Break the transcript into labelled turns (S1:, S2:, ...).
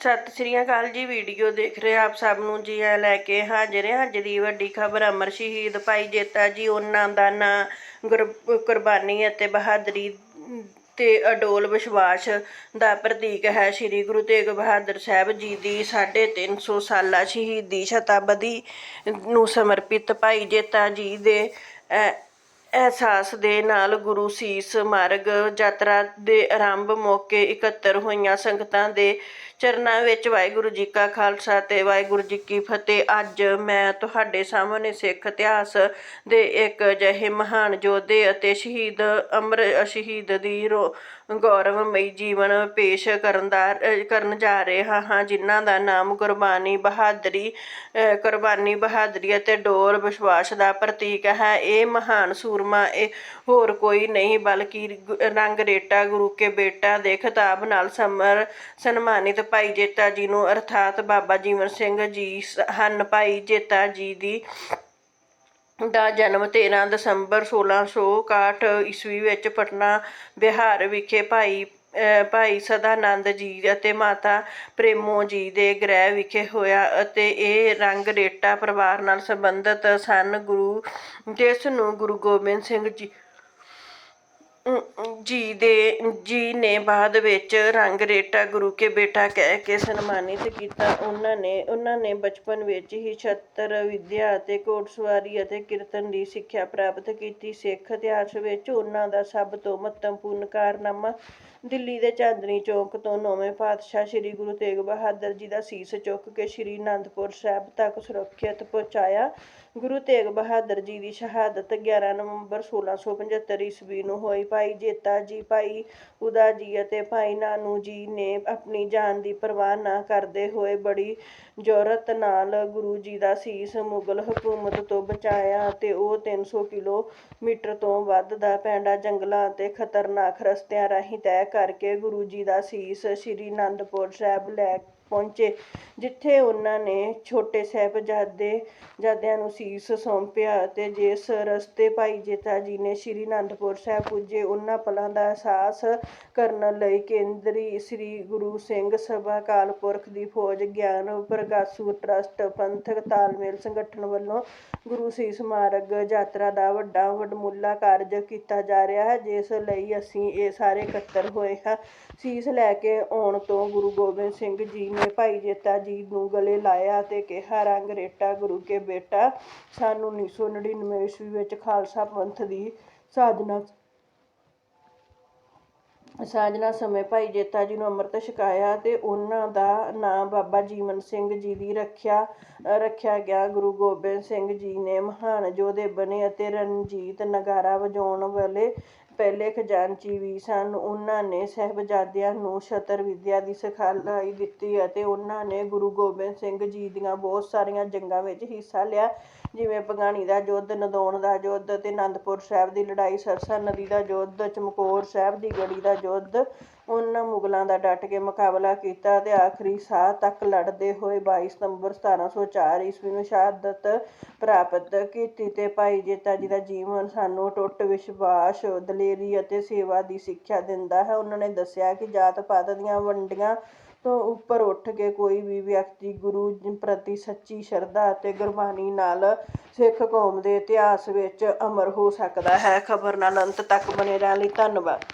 S1: ਸਤਿ ਸ੍ਰੀ ਅਕਾਲ ਜੀ ਵੀਡੀਓ ਦੇਖ ਰਹੇ ਆਪ ਸਭ ਨੂੰ ਜੀ ਆ ਲੈ ਕੇ ਹਾਜ਼ਰ ਹਾਂ ਅੱਜ ਦੀ ਵੱਡੀ ਖਬਰ। ਅਮਰ ਸ਼ਹੀਦ ਭਾਈ ਜੇਤਾ ਜੀ ਉਹਨਾਂ ਦਾ ਨਾਂ ਗੁਰ- ਕੁਰਬਾਨੀ ਅਤੇ ਬਹਾਦਰੀ ਤੇ ਅਡੋਲ ਵਿਸ਼ਵਾਸ ਦਾ ਪ੍ਰਤੀਕ ਹੈ। ਸ੍ਰੀ ਗੁਰੂ ਤੇਗ ਬਹਾਦਰ ਸਾਹਿਬ ਜੀ ਦੀ 350 ਸਾਲਾ ਸ਼ਹੀਦੀ ਸ਼ਤਾਬਦੀ ਨੂੰ ਸਮਰਪਿਤ ਭਾਈ ਜੇਤਾ ਜੀ ਦੇ ਅਹ, ਅਹਿਸਾਸ ਦੇ ਨਾਲ ਗੁਰੂ ਸੀਸ ਮਾਰਗ ਯਾਤਰਾ ਦੇ ਆਰੰਭ ਮੌਕੇ ਇਕੱਤਰ ਹੋਈਆਂ ਸੰਗਤਾਂ ਦੇ ਚਰਨਾਂ ਵਿੱਚ ਵਾਹਿਗੁਰੂ ਜੀ ਕਾ ਖਾਲਸਾ ਤੇ ਵਾਹਿਗੁਰੂ ਜੀ ਕੀ ਫਤਿਹ। ਅੱਜ ਮੈਂ ਤੁਹਾਡੇ ਸਾਹਮਣੇ ਸਿੱਖ ਇਤਿਹਾਸ ਦੇ ਇੱਕ ਅਜਿਹੇ ਮਹਾਨ ਯੋਧੇ ਅਤੇ ਸ਼ਹੀਦ ਅਮਰ ਸ਼ਹੀਦ ਦੀ ਰੋ- ਗੌਰਵਮਈ ਜੀਵਨ ਪੇਸ਼ ਕਰਨ ਦਾ ਕਰਨ ਜਾ ਰਿਹਾ ਹਾਂ, ਜਿਨ੍ਹਾਂ ਦਾ ਨਾਮ ਗੁਰਬਾਣੀ ਬਹਾਦਰੀ ਕੁਰਬਾਨੀ ਬਹਾਦਰੀ ਅਤੇ ਡੋਰ ਵਿਸ਼ਵਾਸ ਦਾ ਪ੍ਰਤੀਕ ਹੈ। ਇਹ ਮਹਾਨ ਸੂਰਮਾ, ਇਹ ਹੋਰ ਕੋਈ ਨਹੀਂ, ਬਲਕਿ ਗੁ- ਰੰਗ ਰੇਟਾ, ਗੁਰੂ ਕੇ ਬੇਟਾ ਦੇ ਖਿਤਾਬ ਨਾਲ ਸਮਰ, ਸਨਮਾਨਿਤ ਭਾਈ ਜੇਤਾ ਜੀ ਨੂੰ, ਅਰਥਾਤ ਬਾਬਾ ਜੀਵਨ ਸਿੰਘ ਜੀ ਸ- ਹਨ ਭਾਈ ਜੇਤਾ ਜੀ ਦੀ ਦਾ ਜਨਮ 13 ਦਸੰਬਰ 1661 ਈਸਵੀ ਵਿੱਚ ਪਟਨਾ, ਬਿਹਾਰ ਵਿਖੇ ਭਾਈ ਭਾਈ ਸਦਾਨੰਦ ਜੀ ਅਤੇ ਮਾਤਾ ਪ੍ਰੇਮੋ ਜੀ ਦੇ ਗ੍ਰਹਿ ਵਿਖੇ ਹੋਇਆ ਅਤੇ ਇਹ ਰੰਗ ਰੇਟਾ ਪਰਿਵਾਰ ਨਾਲ ਸੰਬੰਧਿਤ ਸਨ। ਗੁਰੂ, ਜਿਸ ਨੂੰ ਗੁਰੂ ਗੋਬਿੰਦ ਸਿੰਘ ਜੀ ਜੀ ਦੇ, ਜੀ ਨੇ ਬਾਅਦ ਵਿੱਚ ਰੰਗ ਰੇਟਾ ਗੁਰੂ ਕੇ ਬੇਟਾ ਕਹਿ ਕੇ ਸਨਮਾਨਿਤ ਕੀਤਾ। ਉਹਨਾਂ ਨੇ ਉਹਨਾਂ ਨੇ ਬਚਪਨ ਵਿੱਚ ਹੀ ਛਤਰ ਵਿੱਦਿਆ ਅਤੇ ਘੋੜਸਵਾਰੀ ਅਤੇ ਕੀਰਤਨ ਦੀ ਸਿੱਖਿਆ ਪ੍ਰਾਪਤ ਕੀਤੀ। ਸਿੱਖ ਇਤਿਹਾਸ ਵਿੱਚ ਉਹਨਾਂ ਦਾ ਸਭ ਤੋਂ ਮਹੱਤਵਪੂਰਨ ਕਾਰਨਾਮਾ ਦਿੱਲੀ ਦੇ ਚਾਂਦਨੀ ਚੌਕ ਤੋਂ ਨੌਵੇਂ ਪਾਤਸ਼ਾਹ ਸ੍ਰੀ ਗੁਰੂ ਤੇਗ ਬਹਾਦਰ ਜੀ ਦਾ ਸੀਸ ਚੁੱਕ ਕੇ ਸ੍ਰੀ ਅਨੰਦਪੁਰ ਸਾਹਿਬ ਤੱਕ ਸੁਰੱਖਿਅਤ ਪਹੁੰਚਾਇਆ। ਗੁਰੂ ਤੇਗ ਬਹਾਦਰ ਜੀ ਦੀ ਸ਼ਹਾਦਤ 11 ਨਵੰਬਰ 1675 ਈਸਵੀ ਨੂੰ ਹੋਈ। ਭਾਈ ਜੇਤਾ ਜੀ, ਭਾਈ ਉਦਾ ਜੀ ਅਤੇ ਭਾਈ ਨਾਨੂ ਜੀ ਨੇ ਆਪਣੀ ਜਾਨ ਦੀ ਪਰਵਾਹ ਨਾ ਕਰਦੇ ਹੋਏ ਬੜੀ ਜ਼ੋਰਤ ਨਾਲ ਗੁਰੂ ਜੀ ਦਾ ਸੀਸ ਮੁਗਲ ਹਕੂਮਤ ਤੋਂ ਬਚਾਇਆ ਅਤੇ ਉਹ 300 ਕਿਲੋਮੀਟਰ ਤੋਂ ਵੱਧ ਦਾ ਪੈਂਡਾ ਜੰਗਲਾਂ ਅਤੇ ਖਤਰਨਾਕ ਰਸਤਿਆਂ ਰਾਹੀਂ ਤੈਅ ਕਰਕੇ ਗੁਰੂ ਜੀ ਦਾ ਸੀਸ ਸ੍ਰੀ ਅਨੰਦਪੁਰ ਸਾਹਿਬ ਲੈ ਪਹੁੰਚੇ, ਜਿੱਥੇ ਉਹਨਾਂ ਨੇ ਛੋਟੇ ਸਾਹਿਬਜ਼ਾਦੇ ਜਾਦਿਆਂ ਨੂੰ ਸੀਸ ਸੌਂਪਿਆ ਅਤੇ ਜਿਸ ਰਸਤੇ ਭਾਈ ਜੇਤਾ ਜੀ ਨੇ ਸ੍ਰੀ ਅਨੰਦਪੁਰ ਸਾਹਿਬ ਪੁੱਜੇ, ਉਹਨਾਂ ਪਲਾਂ ਦਾ ਅਹਿਸਾਸ ਕਰਨ ਲਈ ਕੇਂਦਰੀ ਸ੍ਰੀ ਗੁਰੂ ਸਿੰਘ ਸਭਾ ਅਕਾਲ ਪੁਰਖ ਦੀ ਫੌਜ ਗਿਆਨ ਪ੍ਰਗਾਸੂ ਟਰਸਟ ਪੰਥਕ ਤਾਲਮੇਲ ਸੰਗਠਨ ਵੱਲੋਂ ਗੁਰੂ ਸੀਸ ਮਾਰਗ ਯਾਤਰਾ ਦਾ ਵੱਡਾ ਵਡਮੁੱਲਾ ਕਾਰਜ ਕੀਤਾ ਜਾ ਰਿਹਾ ਹੈ, ਜਿਸ ਲਈ ਅਸੀਂ ਇਹ ਸਾਰੇ ਇਕੱਤਰ ਹੋਏ ਹਾਂ। ਸੀਸ ਲੈ ਕੇ ਆਉਣ ਤੋਂ ਗੁਰੂ ਗੋਬਿੰਦ ਸਿੰਘ ਜੀ ਨੇ ਭਾਈ ਜੇਤਾ ਜੀ ਨੂੰ ਗਲੇ ਲਾਇਆ ਤੇ ਕਿਹਾ, ਰੰਗ ਰੇਟਾ ਗੁਰੂ ਕੇ ਬੇਟਾ, ਸਾਨੂੰ 1999 ਈਸਵੀ ਵਿੱਚ ਖਾਲਸਾ ਪੰਥ ਦੀ ਸਾਜਨਾ ਸਾਜਨਾ ਸਮੇਂ ਭਾਈ ਜੇਤਾ ਜੀ ਨੂੰ ਅੰਮ੍ਰਿਤ ਛਕਾਇਆ ਤੇ ਉਹਨਾਂ ਦਾ ਨਾਮ ਬਾਬਾ ਜੀਵਨ ਸਿੰਘ ਜੀ ਦੀ ਰੱਖਿਆ ਰੱਖਿਆ ਗਿਆ। ਗੁਰੂ ਗੋਬਿੰਦ ਸਿੰਘ ਜੀ ਨੇ ਮਹਾਨ ਯੋਧੇ ਬਣੇ ਅਤੇ ਰਣਜੀਤ ਨਗਾਰਾ ਵਜਾਉਣ ਵਾਲੇ ਪਹਿਲੇ ਖਜ਼ਾਨਚੀ ਵੀ ਸਨ। ਉਹਨਾਂ ਨੇ ਸਾਹਿਬਜ਼ਾਦਿਆਂ ਨੂੰ ਸ਼ਤਰ ਵਿਦਿਆ ਦੀ ਸਿਖਲਾਈ ਦਿੱਤੀ ਅਤੇ ਉਹਨਾਂ ਨੇ ਗੁਰੂ ਗੋਬਿੰਦ ਸਿੰਘ ਜੀ ਦੀਆਂ ਬਹੁਤ ਸਾਰੀਆਂ ਜੰਗਾਂ ਵਿੱਚ ਹਿੱਸਾ ਲਿਆ। ਜਿਵੇਂ ਭਗਾਣੀ ਦਾ ਯੁੱਧ, ਨਦੌਣ ਦਾ ਯੁੱਧ ਅਤੇ ਅਨੰਦਪੁਰ ਸਾਹਿਬ ਦੀ ਲੜਾਈ, ਸਰਸਾ ਨਦੀ ਦਾ ਯੁੱਧ, ਚਮਕੌਰ ਸਾਹਿਬ ਦੀ ਗੜੀ ਦਾ ਯੁੱਧ ਉਹਨਾਂ ਮੁਗਲਾਂ ਦਾ ਡਟ ਕੇ ਮੁਕਾਬਲਾ ਕੀਤਾ ਤੇ ਆਖਰੀ ਸਾਹ ਤੱਕ ਲੜਦੇ ਹੋਏ 22 ਸਤੰਬਰ 1704 ਈਸਵੀ ਨੂੰ ਸ਼ਹਾਦਤ ਪ੍ਰਾਪਤ ਕੀਤੀ ਤੇ ਭਾਈ ਜੇਤਾ ਜੀ ਦਾ ਜੀਵਨ ਸਾਨੂੰ ਟੁੱਟ ਵਿਸ਼ਵਾਸ, ਦਲੇਰੀ ਅਤੇ ਸੇਵਾ ਦੀ ਸਿੱਖਿਆ ਦਿੰਦਾ ਹੈ। ਉਹਨਾਂ ਨੇ ਦੱਸਿਆ ਕਿ ਜਾਤ ਪਾਤ ਦੀਆਂ ਵੰਡੀਆਂ ਤੋਂ ਉੱਪਰ ਉੱਠ ਕੇ ਕੋਈ ਵੀ ਵਿਅਕਤੀ ਗੁਰੂ ਪ੍ਰਤੀ ਸੱਚੀ ਸ਼ਰਧਾ ਅਤੇ ਗੁਰਬਾਣੀ ਨਾਲ ਸਿੱਖ ਕੌਮ ਦੇ ਇਤਿਹਾਸ ਵਿੱਚ ਅਮਰ ਹੋ ਸਕਦਾ ਹੈ। ਖਬਰ ਨਾਲ ਅੰਤ ਤੱਕ ਬਨੇ ਰਹਿਣ ਲਈ ਧੰਨਵਾਦ।